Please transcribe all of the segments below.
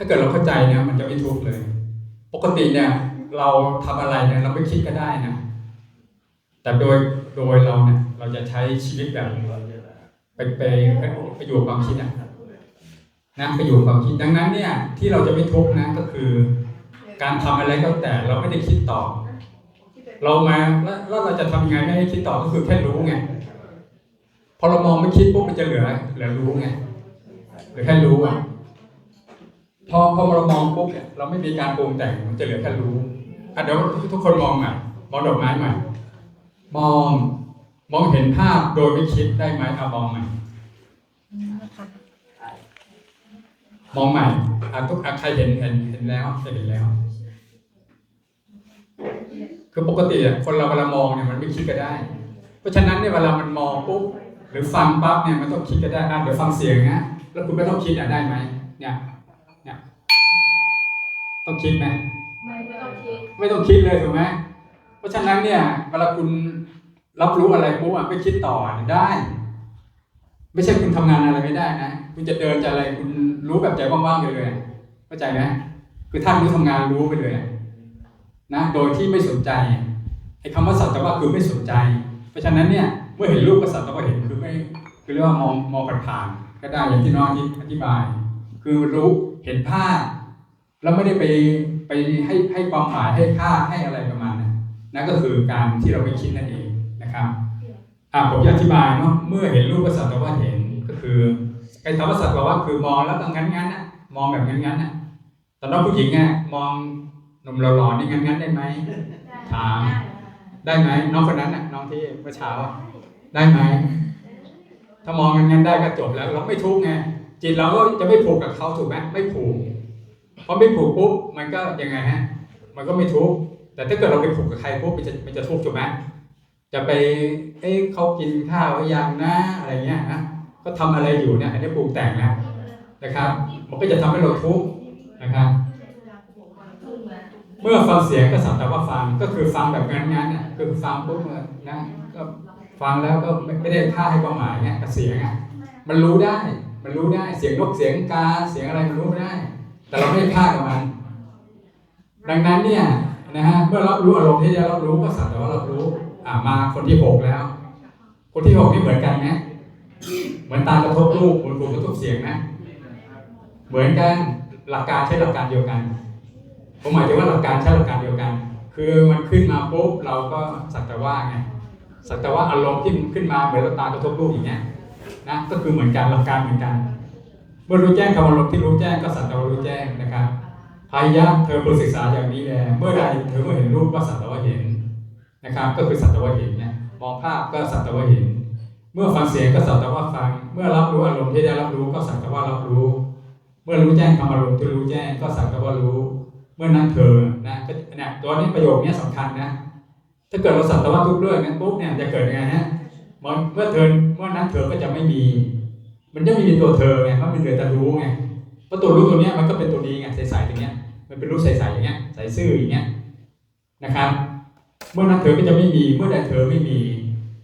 ถ้าเกิดเราเข้าใจเนี่ยมันจะไม่ทุกข์เลย ปกติเนี่ย เราทำอะไรเนี่ยเราไม่คิดก็ได้นะแต่โดยโดยเราเนี่ย เราจะใช้ชีวิตแบบไปไปไปอยู่ความคิดอะนะไปอยู่ความคิดดังนั้นเนี่ย ที่เราจะไม่ทุกข์นะก็คือ การทำอะไรก็แต่เราไม่ได้คิดต่อ เรามาแล้วแล้วเราจะทำยังไงไม่ให้คิดต่อก็คือแค่รู้ไงพอเรามองไม่คิดปุ๊บมันจะเหลือเหลือรู้ไงหลือแค่รู้อะ พอพอเรามองปุ๊บเนี่ยเราไม่มีการปรุงแต่งมันจะเหลือแค่รู้อะเดี๋ยวทุกคนมองใหม่มองดอกไม้ใหม่ มองมองเห็นภาพโดยไม่คิดได้ไหมเอามองใหม่มองใหม่อะทุกอะใครเห็นเห็นเห็นแล้วเห็นแล้ว คือปกติอะคนเราเวลามองเนี่ยมันไม่คิดก็ได้ เพราะฉะนั้นเนี่ยเวลามันมองปุ๊บหรือฟังปั๊บเนี่ยมันต้องคิดก็ได้อะเดี๋ยวฟังเสียงนะแล้วคุณไม่ต้องคิดอะได้ไหมเนี่ย ต้องคิดไหมไม่ต้องคิดไม่ต้องคิดเลยถูกไหมเพราะฉะนั้นเนี่ยเวลาคุณรับรู้อะไรปุ๊บอะไม่คิดต่อเนี่ยได้ ไม่ใช่คุณทำงานอะไรไม่ได้นะคุณจะเดินจะอะไรคุณรู้แบบใจว่างๆไปเลยเข้าใจไหมคือท่านรู้ทำงานรู้ไปเลยนะโดยที่ไม่สนใจไอ้คำว่าสัตว์ว่าคือไม่สนใจ เพราะฉะนั้นเนี่ยเมื่อเห็นรูปก็สัตว์ว่าเห็นคือไม่คือเรียกว่ามองมองผ่านๆก็ได้อย่างที่น้องอธิบาย คือรู้เห็นภาพ แล้วไม่ได้ไปไปให้ให้ความหมายให้ค่าให้อะไรประมาณนั้นนั่นก็คือการที่เราไปคิดนั่นเองนะครับอ่าผมอธิบายเนาะเมื่อเห็นรูปก็สัตว์ว่าเห็นก็คือไอ้คำว่าสัตว์ว่าคือมองแล้วก็งั้นงั้นนะมองแบบงั้นงั้นนะต่น้องผู้หญิงอะมองหนุ่มหล่อๆนี่งั้นงั้นได้ไหมถามได้ไหมน้องคนนั้นน่ะน้องที่เมื่อเช้าได้ไหมถ้ามองกันงั้นได้ก็จบแล้วเราไม่ทุกข์ไงจิตเราก็จะไม่ผูกกับเขาถูกไหมไม่ผูก พอไม่ผูกปุ๊บมันก็ยังไงฮะ มันก็ไม่ทุกข์แต่ถ้าเกิดเราไปผูกกับใครปุ๊บมันจะมันจะทุกข์ถูกไหมจะไปเอ้เขากินข้าวอยังนะอะไรเงี้ยนะก็ทำอะไรอยู่เนี่ยอันนี้ปรุงแต่งแล้วนะครับ มันก็จะทำให้เราทุกข์นะครับเมื่อฟังเสียงก็สักแต่ว่าฟังก็คือฟังแบบงั้นๆน่ะคือฟังปุ๊บนะก็ฟังแล้วก็ไม่ไม่ได้ค่าให้ความหมายเนี่ยกับเสียงอะมันรู้ได้ มันรู้ได้เสียงนกเสียงกาเสียงอะไรมันรู้ได้ แต่เราไม่ได้ค่ากับมัน ดังนั้นเนี่ยนะฮะเมื่อรับรู้อารมณ์ที่จะรับรู้ก็สักแต่ว่ารับรู้ อ่ามาคนที่หกแล้ว คนที่หกนี่เหมือนกันไหมเหมือนตากระทบรูปเหมือนหูกระทบเสียงไหมเหมือนกันหลักการใช้หลักการเดียวกันผมหมายถึงว่าหลักการใช้หลักการเดียวกัน คือมันขึ้นมาปุ๊บเราก็สักแต่ว่าไงสักแต่ว่าอารมณ์ที่มันขึ้นมาเหมือนเราตากระทบรูปอย่างเงี้ยนะก็คือเหมือนกันหลักการเหมือนกัน มื่อรู้แจ้งคำอารมณ์ที่รู้แจ้งก็สักแต่ว่ารู้แจ้งนะครับพายะเธอควรศึกษาอย่างนี้แลเมื่อใดเธอเมื่อเห็นรูปก็สักแต่ว่าเห็นนะครับ ก็คือสักแต่ว่าเห็นนี่ยมองภาพก็สักแต่ว่าเห็น เมื่อฟังเสียงก็สักแต่ว่าฟัง เมื่อรับรู้อารมณ์ที่ได้รับรู้ก็สักแต่ว่ารับรู้ เมื่อรู้แจ้งคำอารมณ์ที่รู้แจ้งก็สักแต่ว่ารู้ เมื่อนั้นเธอนะก็เนี่ยตัวนี้ประโยคนี้สำคัญนะถ้าเกิดเราสัตว์ว่าทุกเรื่องนั้นปุ๊บเนี่ยจะเกิดยังไงฮะเมื่อเมื่อเธอเมื่อนั้นเธอก็จะไม่มี มันจะไม่มีตัวเธอไงมันเป็นเหลือแต่รู้ไงเพราะตัวรู้ตัวเนี้ยมันก็เป็นตัวดีไงใสๆอย่างเงี้ย มันเป็นรู้ใสๆอย่างเงี้ยใสซื่ออย่างเงี้ยนะครับ เมื่อนั้นเธอก็จะไม่มีเมื่อใดเธอไม่มี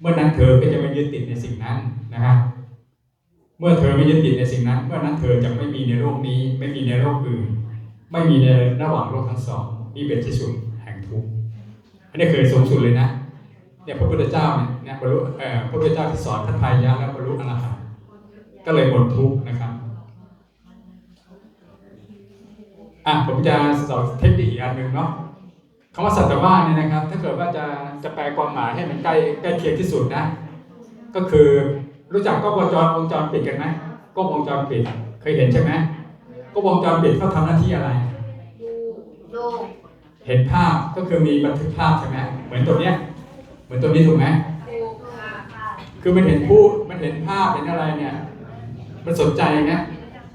เมื่อนั้นเธอก็จะไม่ยึดติดในสิ่งนั้นนะครับเมื่อเธอไม่ยึดติดในสิ่งนั้น เมื่อนั้นเธอจะไม่มีในโลกนี้ ไม่มีในโลกอื่น ไม่มีในระหว่างโลกทั้งสองนี่เป็นที่สุดแห่งทุกข์อันนี้เคยสูงสุดเลยนะเนี่ยพระพุทธเจ้าเนี่ยเนี่ยบรรลุเอ่อพระพุทธเจ้าที่สอนทัพพายะแล้วบรรลุอรหันต ก็เลยหมดทุกข์นะครับอะผมจะสอนเทคนิคอีกอันหนึ่งเนาะคำว่าสัตว์ว่าเนี่ยนะครับ ถ้าเกิดว่าจะจะแปลความหมายให้มันใกล้ใกล้เคียงที่สุดนะ ก็คือรู้จักกล้องวงจรวงจรปิดกันไหมกล้องวงจรปิดเคยเห็นใช่ไหมกล้องวงจรปิดเขาทำหน้าที่อะไร ดูโลกเห็นภาพก็คือมีบันทึกภาพใช่ไหมเหมือนตัวเนี้ย เหมือนตัวนี้ถูกไหมดูค่ะค่ะคือมันเห็นผู้มันเห็นภาพเห็นอะไรเนี่ย มันสนใจนะ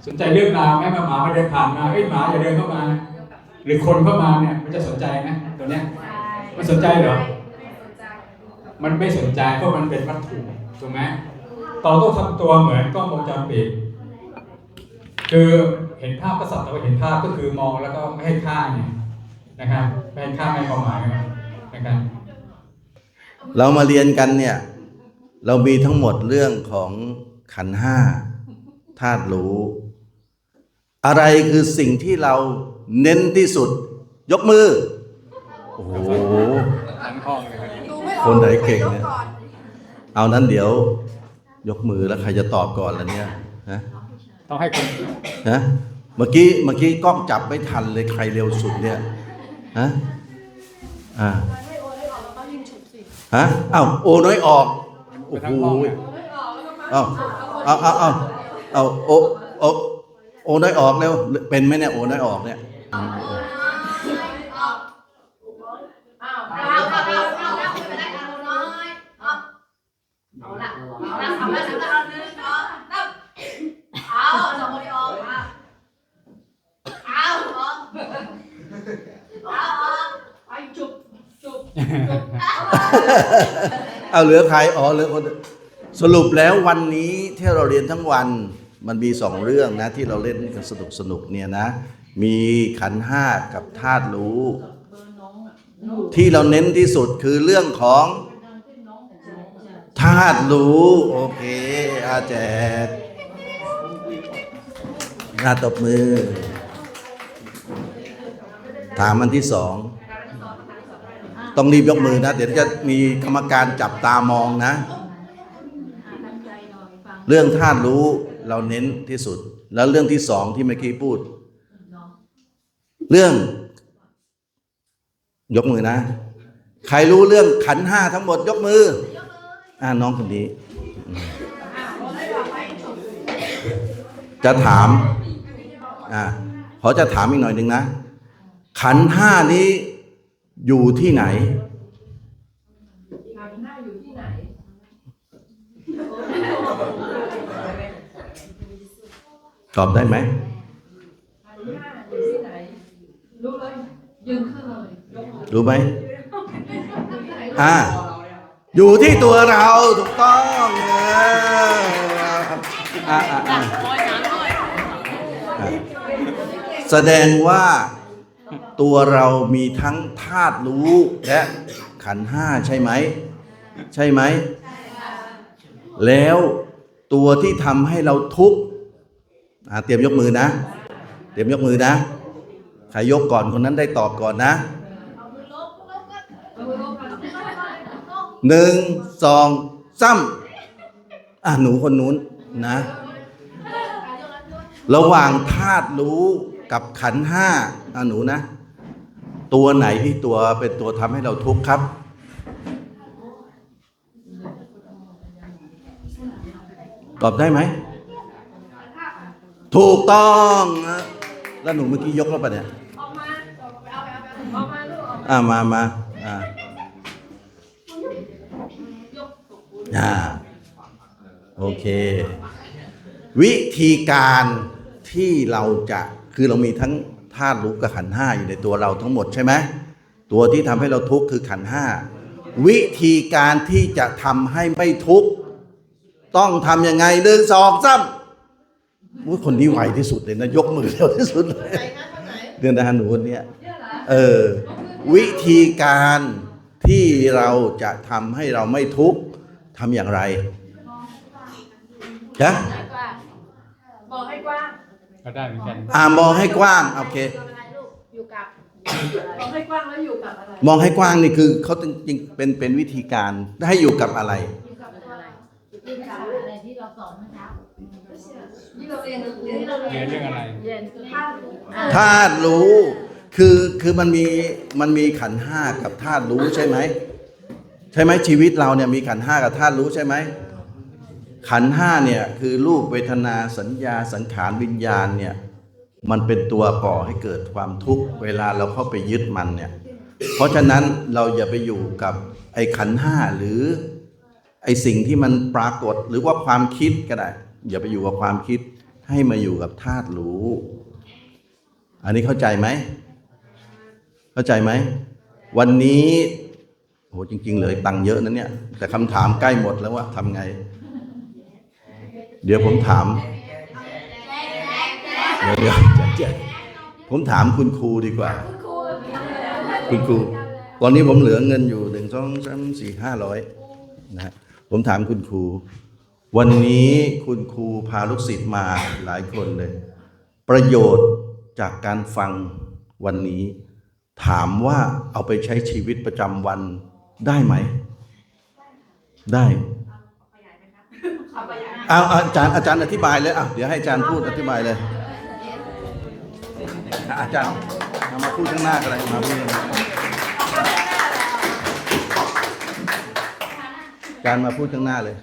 สนใจเรื่องราวไหมมาหมามาเดินผ่านมาเอ้ยหมาอย่าเดินเข้ามา หรือคนเข้ามาเนี่ยมันจะสนใจไหมตัวเนี้ยมันสนใจเหรอไม่สนใจมันไม่สนใจเพราะมันเป็นวัตถุถูกไหมเราต้องทำตัวเหมือนกล้องวงจรปิดคือเห็นภาพก็สักแต่ว่าเห็นภาพก็คือมองแล้วก็ไม่ให้ค่าไงนะครับไม่ให้ค่าไม่ให้ความหมายนะครับเรามาเรียนกันเนี่ย เรามีทั้งหมดเรื่องของขันธ์ห้า ธาตุรู้ อะไรคือสิ่งที่เราเน้นที่สุด ยกมือ โอ้โหทั้งห้องเลยครับดูไม่ออกคนไหนเก่งยเนี่ยก่อนเอานั้นเดี๋ยว ยกมือแล้วใครจะตอบก่อนล่ะเนี่ยฮะต้องให้คนฮะเมื่อกี้เมื่อกี้กล้องจับไม่ทันเลยใครเร็วสุดเนี่ยฮะอ่าให้โอนให้ออกแล้วก็ยิงฉุบสิฮะอ้าวโอน้อยออกโอ้โหทั้งห้องเนี่ยโอนให้ออกแล้วก็มาเอาเอาเอา เอาเอโอโอโอน้อยออกเร็วเป็นไหมเนี่ยโอน้อยออกเนี่ยอ้าวอ้าวอ้าวอ้าวอ้าวอ้าวอ้าวไป็นไรเอาน้อยเอาละทำละทำละเอาหนึ่งเอานับเอาสองคนนี้อเอาเอาอาออกไปจุบจุบจุบเอาเอาเหลือใครอ๋อเหลือคนสรุปแล้ววันนี้ที่เราเรียนทั้งวัน มันมีสองเรื่องนะที่เราเล่นกันสนุกสนุกเนี่ยนะ มีขันห้ากับธาตุรู้ ที่เราเน้นที่สุดคือเรื่องของธาตุรู้ โอเค อาแจกหน้าตบมือ ถามอันที่สอง ต้องรีบยกมือนะ เดี๋ยวจะมีกรรมการจับตามองนะ เรื่องธาตุรู้ เราเน้นที่สุด แล้วเรื่องที่สองที่เมื่อกี้พูด เรื่อง ยกมือนะ ใครรู้เรื่องขันห้าทั้งหมดยกมือ อ่าน้องคนนี้ จะถาม อ่าขอจะถามอีกหน่อยหนึ่งนะ ขันห้านี้อยู่ที่ไหนห้าอยู่ที่ไหน ตอบได้ไหมขันห้าอยู่ที่ไหนรู้เลยยืนขึ้นเลยยกมือรู้ไหมที่ไหนอ่าอยู่ที่ตัวเราถูกต้องเอออ่าอ่าอ่าอ่าแสดงว่าตัวเรามีทั้งธาตุรู้และขันธ์ห้าใช่ไหม ใช่ไหม แล้วตัวที่ทำให้เราทุกข์อ่า เตรียมยกมือนะ เตรียมยกมือนะ ใครยกก่อนคนนั้นได้ตอบก่อนนะหนึ่งสองสามอะหนูคนนู้นนะ ระหว่างธาตุรู้กับขันห้าอะหนูนะ ตัวไหนที่ตัวเป็นตัวทำให้เราทุกข์ครับตอบได้ไหม ถูกต้องนะแล้วหนูเมื่อกี้ยกแล้วปะเนี่ย ออกมาเอาไปเอาไปเอาไปออกมาลูกออกมาอ่ามามาอ่า ยกตกปูนอ่าโอเค วิธีการที่เราจะคือเรามีทั้งธาตุรู้กับขันธ์ห้าอยู่ในตัวเราทั้งหมดใช่ไหมตัวที่ทำให้เราทุกข์คือขันธ์ห้าวิธีการที่จะทำให้ไม่ทุกข์ต้องทำยังไงหนึ่งสองสาม อุ๊ยคนนี้ไวที่สุดเลยนะ ยกมือเร็วที่สุดเลยไหนนะท่านไหนเดือนดาหนูคนเนี้ยเนี่ยเหรอเออ วิธีการที่เราจะทำให้เราไม่ทุกข์ทำอย่างไรจ๊ะให้กว้างบอกให้กว้างก็ได้เหมือนกันอ่ามองให้กว้างโอเคอะไรลูกอยู่กับบอกให้กว้างแล้วอยู่กับอะไรมองให้กว้างนี่คือเขาจริงๆเป็นเป็นวิธีการให้อยู่กับอะไรอยู่กับตัวอะไรอยู่กับอะไรที่เราสอนเมื่อเช้า ที่เราเรียนเรียนที่เราเรียนเรียนเรื่องอะไร เรียนภาพธาตุรู้คือคือมันมีมันมีขันธ์ห้ากับธาตุรู้ใช่ไหมใช่ไหมชีวิตเราเนี่ยมีขันธ์ห้ากับธาตุรู้ใช่ไหมขันธ์ห้าเนี่ยคือรูปเวทนาสัญญาสังขารวิญญาณเนี่ยมันเป็นตัวก่อให้เกิดความทุกข์เวลาเราเข้าไปยึดมันเนี่ยเพราะฉะนั้นเราอย่าไปอยู่กับไอ้ขันธ์ห้าหรือไอ้สิ่งที่มันปรากฏหรือว่าความคิดก็ได้ อย่าไปอยู่กับความคิดให้มาอยู่กับธาตุรู้ อันนี้เข้าใจไหม เข้าใจไหม วันนี้โหจริง ๆ เลือตังค์เยอะนะเนี่ย แต่คำถามใกล้หมดแล้วว่าทำไง เดี๋ยวผมถาม เดี๋ยวเดี๋ยวจผมถามคุณครูดีกว่า คุณครู ตอนนี้ผมเหลือเงินอยู่หนึ่งสองสามสี่ห้าร้อยนะผมถามคุณครู วันนี้คุณครูพาลูกศิษย์มาหลายคนเลย ประโยชน์จากการฟังวันนี้ ถามว่าเอาไปใช้ชีวิตประจำวันได้ไหม ได้เอาเอาอาจารย์อาจารย์อธิบายเลยอะเดี๋ยวให้อาจารย์พูดอธิบายเลยอาจารย์เอามาพูดข้างหน้ากันเลยมาพูดข้างหน้าอาจารย์มาพูดข้างหน้าเลย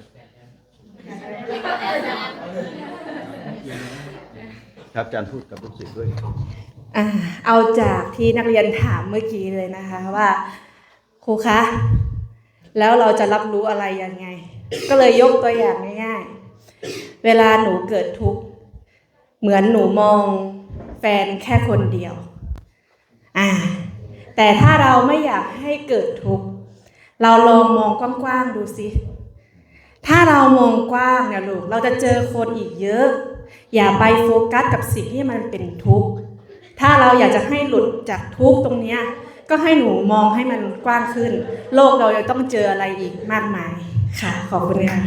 ครับอาจารย์พูดกับลูกศิษย์ด้วยอ่าเอาจากที่นักเรียนถามเมื่อกี้เลยนะคะว่าครูคะแล้วเราจะรับรู้อะไรยังไง ก็เลยยกตัวอย่างง่ายๆ เวลาหนูเกิดทุกข์เหมือนหนูมองแฟนแค่คนเดียวอ่าแต่ถ้าเราไม่อยากให้เกิดทุกข์เราลองมองกว้างๆดูสิ ถ้าเรามองกว้างเนี่ยลูกเราจะเจอคนอีกเยอะ อย่าไปโฟกัสกับสิ่งที่มันเป็นทุกข์ถ้าเราอยากจะให้หลุดจากทุกข์ตรงเนี้ยก็ให้หนูมองให้มันกว้างขึ้น โลกเราจะต้องเจออะไรอีกมากมายค่ะ ขอบคุณค่ะ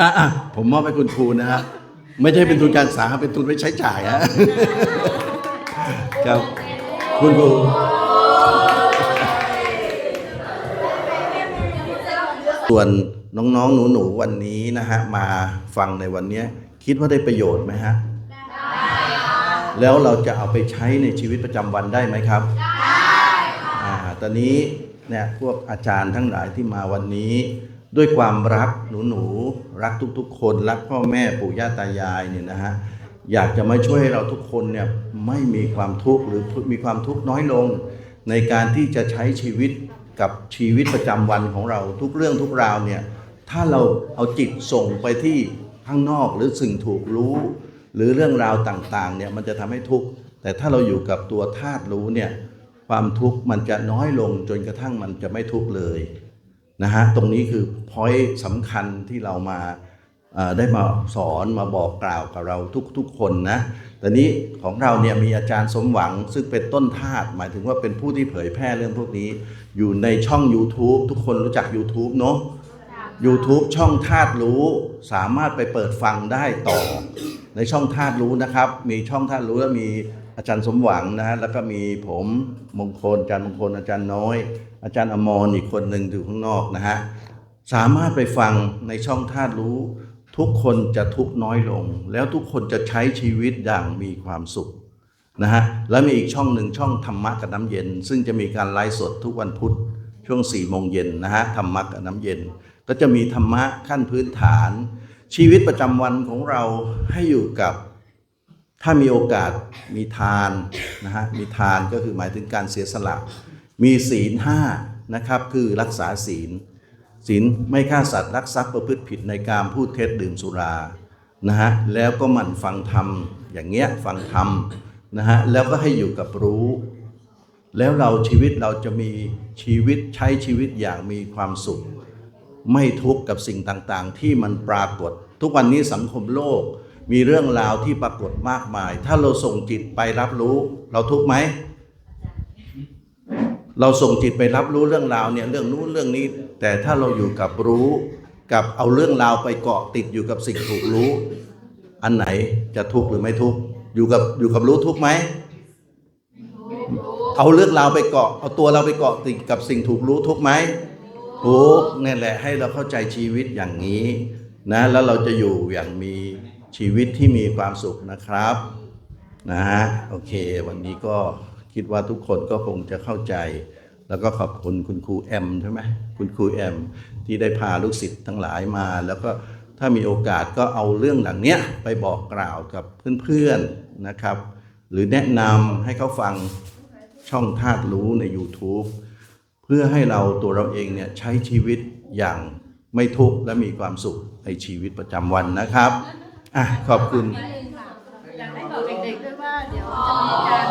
อะอะผมมอบให้คุณครูนะฮะไม่ใช่เป็นทุนการศึกษาเป็นทุนไว้ใช้จ่ายฮะครับคุณครู ส่วนน้องๆ หนูๆ วันนี้นะฮะ มาฟังในวันนี้ คิดว่าได้ประโยชน์ไหมฮะ ได้แล้วเราจะเอาไปใช้ในชีวิตประจำวันได้ไหมครับอ่าตอนนี้เนี่ยพวกอาจารย์ทั้งหลายที่มาวันนี้ ด้วยความรักหนูหนูๆ รักทุกๆ คน รักพ่อแม่ปู่ย่าตายายเนี่ยนะฮะอยากจะมาช่วยให้เราทุกคนเนี่ยไม่มีความทุกข์หรือมีความทุกข์น้อยลง ในการที่จะใช้ชีวิต กับชีวิตประจำวันของเราทุกเรื่องทุกราวเนี่ยถ้าเราเอาจิตส่งไปที่ข้างนอกหรือสิ่งถูกรู้ หรือเรื่องราวต่างๆเนี่ยมันจะทำให้ทุกข์แต่ถ้าเราอยู่กับตัวธาตุรู้เนี่ยความทุกข์มันจะน้อยลงจนกระทั่งมันจะไม่ทุกข์เลยนะฮะตรงนี้คือพอยต์สำคัญที่เรามาได้มาสอนมาบอกกล่าวกับเราทุกๆคนนะ แต่นี้ของเราเนี่ยมีอาจารย์สมหวังซึ่งเป็นต้นทาสหมายถึงว่าเป็นผู้ที่เผยแพร่เรื่องพวกนี้ อยู่ในช่อง YouTube ทุกคนรู้จัก YouTube เนาะ YouTube ช่องธาตุรู้สามารถไปเปิดฟังได้ต่อ ในช่องธาตุรู้นะครับ มีช่องธาตุรู้แล้วมีอาจารย์สมหวังนะฮะแล้วก็มีผมมงคลอาจารย์มงคลอาจารย์น้อย อาจารย์อมรอีกคนหนึ่งอยู่ข้างนอกนะฮะสามารถไปฟังในช่องธาตุรู้ ทุกคนจะทุกน้อยลง แล้วทุกคนจะใช้ชีวิตอย่างมีความสุขนะฮะแล้วมีอีกช่องหนึ่งช่องธรรมะกับน้ำเย็น ซึ่งจะมีการไลฟ์สดทุกวันพุธช่วง4ี่โมงเย็นนะฮะธรรมะกับน้ำเย็น ก็จะมีธรรมะขั้นพื้นฐาน ชีวิตประจำวันของเราให้อยู่กับถ้ามีโอกาสมีทานนะฮะมีทานก็คือหมายถึงการเสียสละ มีศีลห้านะครับคือรักษาศีล ศีลไม่ฆ่าสัตว์รักทรัพย์ประพฤติผิดในการพูดเท็จดื่มสุรานะฮะแล้วก็หมั่นฟังธรรมอย่างเงี้ยฟังธรรมนะฮะแล้วก็ให้อยู่กับรู้ แล้วเราชีวิตเราจะมีชีวิตใช้ชีวิตอย่างมีความสุข ไม่ทุกข์กับสิ่งต่างๆ ที่มันปรากฏ ทุกวันนี้สังคมโลกมีเรื่องราวที่ปรากฏมากมาย ถ้าเราส่งจิตไปรับรู้ เราทุกข์ไหม เราส่งจิตไปรับรู้เรื่องราวเนี่ยเรื่องนู้นเรื่องนี้ แต่ถ้าเราอยู่กับรู้กับเอาเรื่องราวไปเกาะติดอยู่กับสิ่งถูกรู้ อันไหนจะทุกข์หรือไม่ทุกข์อยู่กับอยู่กับรู้ทุกข์ไหมเอาเรื่องราวไปเกาะ เอาตัวเราไปเกาะติดกับสิ่งถูกรู้ทุกข์ไหมทุกข์นี่แหละให้เราเข้าใจชีวิตอย่างนี้นะแล้วเราจะอยู่อย่างมีชีวิตที่มีความสุขนะครับนะฮะโอเค วันนี้ก็ คิดว่าทุกคนก็คงจะเข้าใจ แล้วก็ขอบคุณคุณครูแอมใช่ไหมคุณครูแอม ที่ได้พาลูกศิษย์ทั้งหลายมา แล้วก็ถ้ามีโอกาสก็เอาเรื่องหลังเนี้ยไปบอกกล่าวกับเพื่อนๆนะครับ หรือแนะนำให้เขาฟังช่องธาตุรู้ใน YouTube เพื่อให้เราตัวเราเองเนี่ยใช้ชีวิตอย่างไม่ทุกข์และมีความสุขในชีวิตประจำวันนะครับอะขอบคุณอยากให้บอกเด็กๆด้วยว่าเดี๋ยวจะมีการ